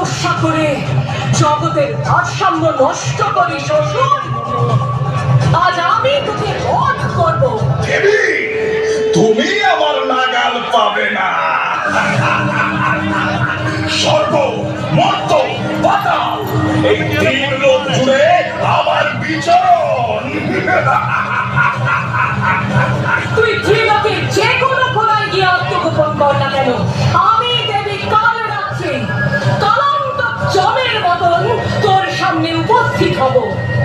তপস্যা করে জগতের ভারসাম্য নষ্ট করি, শ্বশুর। আজ আমি তোকে বধ করব। তুমি আমার নাগাল পাবে না। স্বর্গ মর্ত পাতাল এই তিন জুড়ে আমার বিচরণ। Pabo.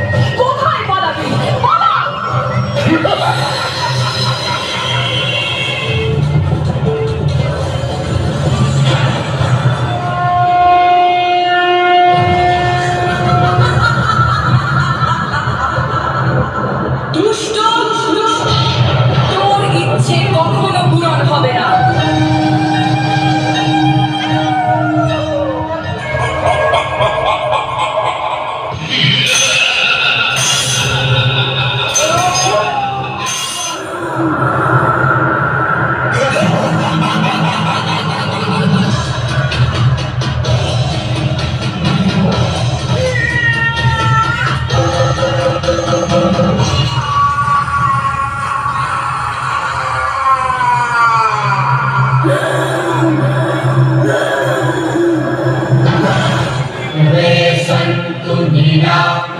Enough.